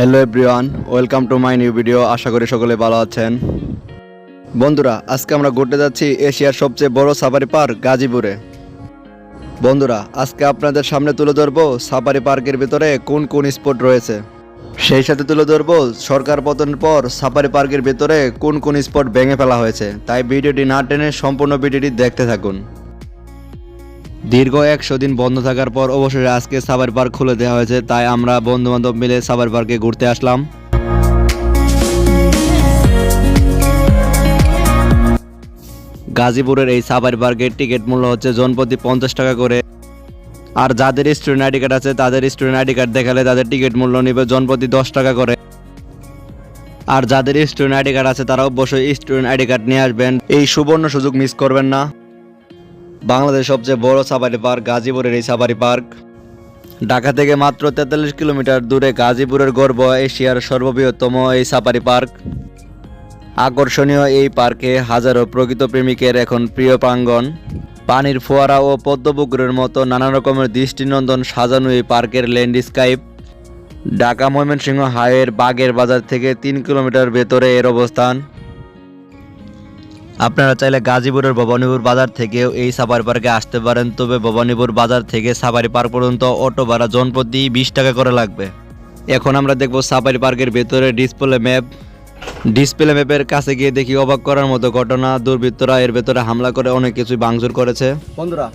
Hello everyone welcome to my new video আশা করি সকলে ভালো আছেন। বন্ধুরা, আজকে আমরা ঘুরতে যাচ্ছি এশিয়ার সবচেয়ে বড় সাফারি পার্ক গাজীপুরে। বন্ধুরা, আজকে আপনাদের সামনে তুলে ধরবো সাফারি পার্কের ভিতরে কোন কোন স্পট রয়েছে। সেই সাথে তুলে ধরবো সরকার পতনের পর সাফারি পার্কের ভিতরে কোন কোন স্পট ভেঙে ফেলা হয়েছে। তাই ভিডিওটি না টেনে সম্পূর্ণ ভিডিওটি দেখতে থাকুন। দীর্ঘ একশো দিন বন্ধ থাকার পর অবশ্যই আজকে সাবার পার্ক খুলে দেওয়া হয়েছে, তাই আমরা বন্ধু বান্ধব মিলে সাবার পার্কে ঘুরতে আসলাম। গাজীপুরের এই সাবার পার্কের টিকিট মূল্য হচ্ছে জনপ্রতি পঞ্চাশ টাকা করে। আর যাদের স্টুডেন্ট আইডি কার্ড আছে, তাদের স্টুডেন্ট আইডি কার্ড দেখালে তাদের টিকিট মূল্য নেবে জনপ্রতি দশ টাকা করে। আর যাদের স্টুডেন্ট আইডি কার্ড আছে তারা অবশ্যই স্টুডেন্ট আইডি কার্ড নিয়ে আসবেন। এই সুবর্ণ সুযোগ মিস করবেন না। বাংলাদেশের সবচেয়ে বড় সাফারি পার্ক গাজীপুরের এই সাফারি পার্ক। ঢাকা থেকে মাত্র তেতাল্লিশ কিলোমিটার দূরে গাজীপুরের গর্ব এশিয়ার সর্ববৃহত্তম এই সাফারি পার্ক। আকর্ষণীয় এই পার্কে হাজারো প্রকৃত প্রেমিকের এখন প্রিয় প্রাঙ্গণ। পানির ফোয়ারা ও পদ্মপুকুরের মতো নানা রকমের দৃষ্টিনন্দন সাজানো এই পার্কের ল্যান্ডস্কাইপ ঢাকা ময়মনসিংহ হাইওয়ের বাগের বাজার থেকে তিন কিলোমিটার ভেতরে এর অবস্থান। আপনারা চাইলে গাজীপুরের ভবানীপুর বাজার থেকেও এই সাফারি পার্কে আসতে পারেন তবে ভবানীপুর বাজার থেকে সাফারি পার্ক পর্যন্ত অটো ভাড়া জনপ্রতি বিশ টাকা করে লাগবে। এখন আমরা দেখব সাফারি পার্কের ভেতরে ডিসপ্লে ম্যাপ। ডিসপ্লে ম্যাপের কাছে গিয়ে দেখি অবাক করার মতো ঘটনা। দুর্বৃত্তরা এর ভেতরে হামলা করে অনেক কিছুই ভাঙচুর করেছে। বন্ধুরা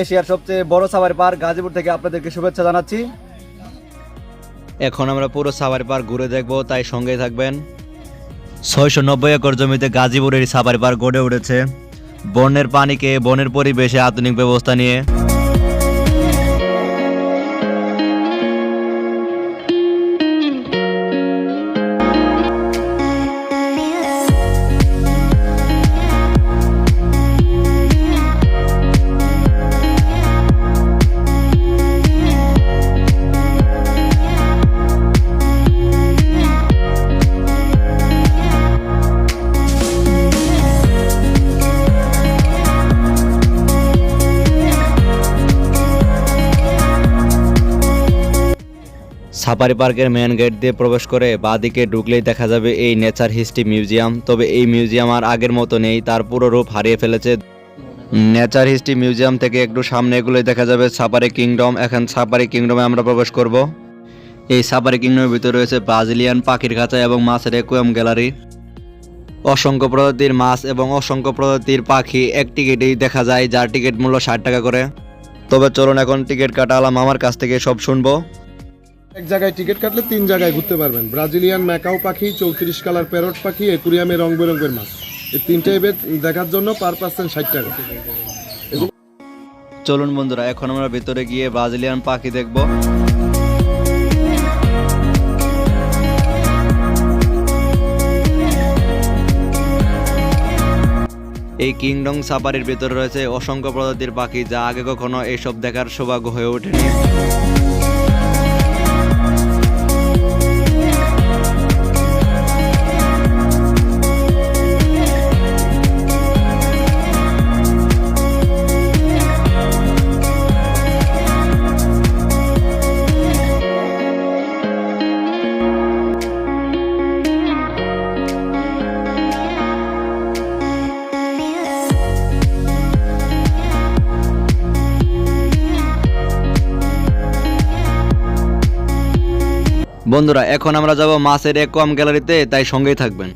এশিয়ার সবচেয়ে বড় সাফারি পার্ক গাজীপুর থেকে আপনাদেরকে শুভেচ্ছা জানাচ্ছি। এখন আমরা পুরো সাফারি পার্ক ঘুরে দেখব তাই সঙ্গেই থাকবেন। ছয়শো নব্বই একর জমিতে গাজীপুরের সাফারি পার্ক গড়ে উঠেছে। বনের পানিকে বনের পরিবেশে আধুনিক ব্যবস্থা নিয়ে সাফারি পার্কের মেন গেট দিয়ে প্রবেশ করে বাঁদিকে ঢুকলেই দেখা যাবে এই নেচার হিস্ট্রি মিউজিয়াম তবে এই মিউজিয়াম আর আগের মতো নেই, তার পুরো রূপ হারিয়ে ফেলেছে। নেচার হিস্ট্রি মিউজিয়াম থেকে একটু সামনে এগুলোই দেখা যাবে সাফারি কিংডম এখন সাফারি কিংডমে আমরা প্রবেশ করব। এই সাফারি কিংডমের ভিতরে রয়েছে ব্রাজিলিয়ান পাখির খাঁচা এবং মাছের একুয়াম গ্যালারি অসংখ্য প্রজাতির মাছ এবং অসংখ্য প্রজাতির পাখি, এক টিকিটেই দেখা যায়, যার টিকিট মূল্য ষাট টাকা করে। তবে চলুন এখন টিকিট কাটা আলাম আমার কাছ থেকে, সব শুনব। এক জায়গায় টিকিট কাটলে তিন জায়গায় ঘুরতে পারবেন। ব্রাজিলিয়ান ম্যাকাও পাখি, চৌত্রিশ কালার প্যারট পাখি, একুরিয়ামে রং বেরঙের মাছ। এই তিনটে এবার দেখার জন্য পার পার্সেন্ট ষাট টাকা। চলুন বন্ধুরা, এখন আমরা ভেতরে গিয়ে ব্রাজিলিয়ান পাখি দেখব। এই কিংডম সাফারির ভেতরে রয়েছে অসংখ্য প্রজাতির পাখি যা আগে কখনো এইসব দেখার সৌভাগ্য হয়ে ওঠেনি। বন্ধুরা, এখন আমরা যাব মাছের একোয়াম গ্যালারিতে, তাই সঙ্গেই থাকবেন।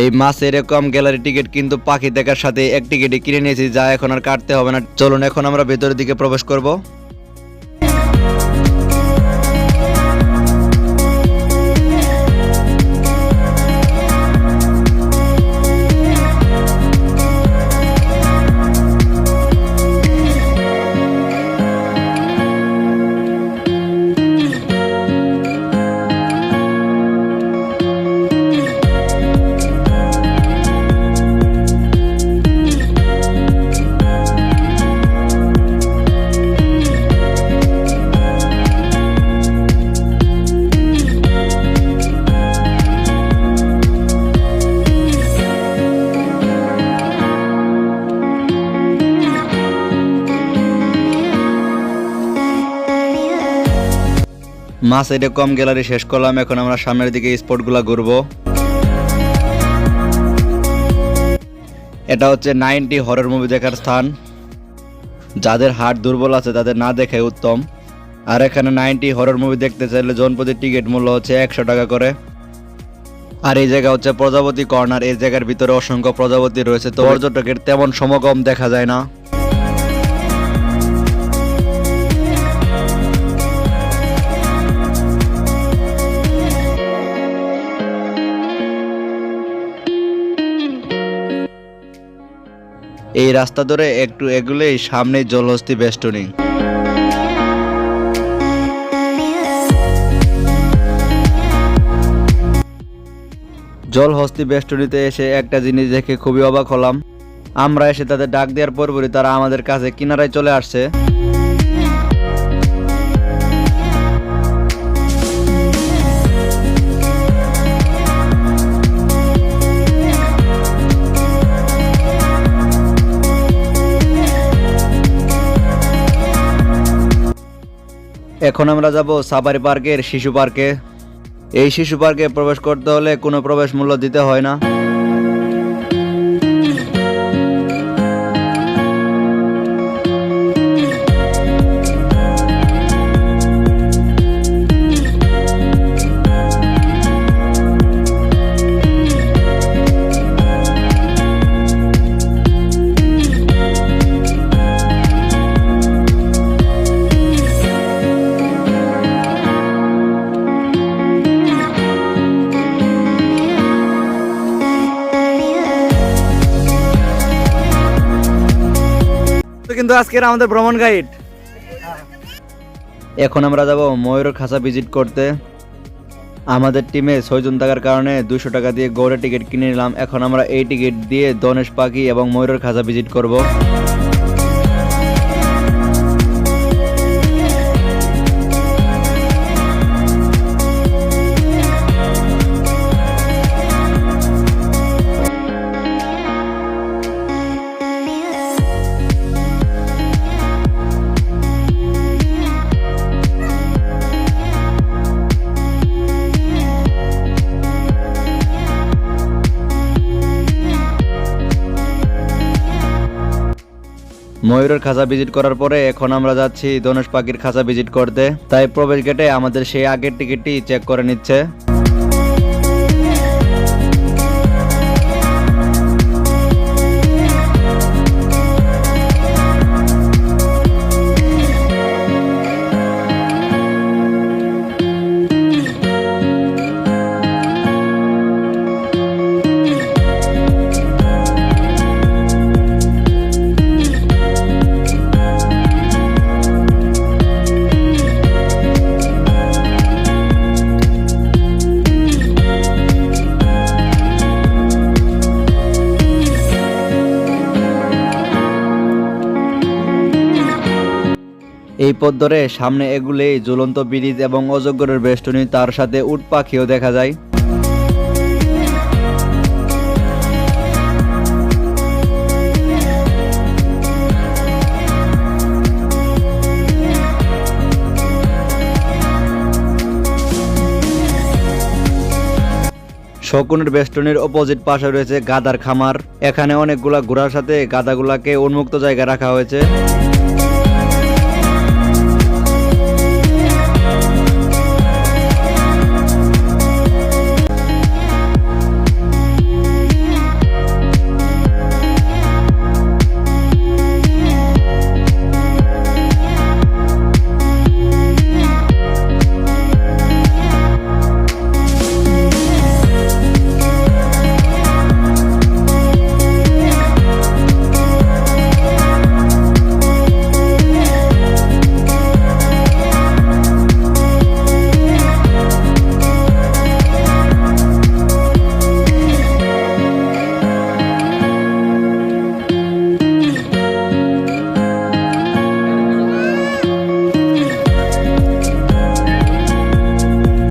এই মাছের একোয়াম গ্যালারি টিকিট কিন্তু পাখি দেখার সাথে এক টিকিটে কিনে নিয়েছি, যা এখন আর কাটতে হবে না। চলুন, এখন আমরা ভেতরের দিকে প্রবেশ করব। মাছ এটা কম গ্যালারি শেষ করলাম এখন আমরা সামনের দিকে স্পটগুলো ঘুরবো। এটা হচ্ছে নাইনটি হরর মুভি দেখার স্থান। যাদের হাট দুর্বল আছে তাদের না দেখে উত্তম। আর এখানে নাইনটি হরর মুভি দেখতে চাইলে জনপ্রতি টিকিট মূল্য হচ্ছে একশো টাকা করে। আর এই জায়গা হচ্ছে প্রজাপতি কর্নার এই জায়গার ভিতরে অসংখ্য প্রজাপতি রয়েছে। তো পর্যটকের তেমন সমাগম দেখা যায় না। এই রাস্তা ধরে একটু এগুলেই সামনে জলহস্তি বেষ্টনী। জলহস্তি বেষ্টনীতে এসে একটা জিনিস দেখে খুবই অবাক হলাম। আমরা এসে তাদের ডাক দেওয়ার পরপরই তারা আমাদের কাছে কিনারায় চলে আসছে। এখন আমরা যাব সাফারি পার্কের শিশু পার্কে। এই শিশু পার্কে প্রবেশ করতে হলে কোনো প্রবেশ মূল্য দিতে হয় না। আজকের আমাদের ভ্রমণ গাইড এখন আমরা যাব ময়ূর খাঁচা ভিজিট করতে। আমাদের টিমে ছয়জন থাকার কারণে দুশো টাকা দিয়ে গৌড়ে টিকিট কিনে নিলাম। এখন আমরা এই টিকিট দিয়ে দনেশ পাখি এবং ময়ূরের খাঁচা ভিজিট করব। ময়ূরের খাঁচা ভিজিট করার পরে এখন আমরা যাচ্ছি ধনুষ পাখির খাঁচা ভিজিট করতে। তাই প্রবেশ গেটে আমাদের সেই আগের টিকিটটি চেক করে নিচ্ছে। পথ ধরে সামনে এগুলেই ঝুলন্ত ব্রিজ এবং অজগরের বেষ্টনী, তার সাথে উট পাখিও দেখা যায়। শকুনের বেষ্টনীর অপোজিট পাশে রয়েছে গাদার খামার। এখানে অনেকগুলা ঘোড়ার সাথে গাদাগুলাকে উন্মুক্ত জায়গায় রাখা হয়েছে।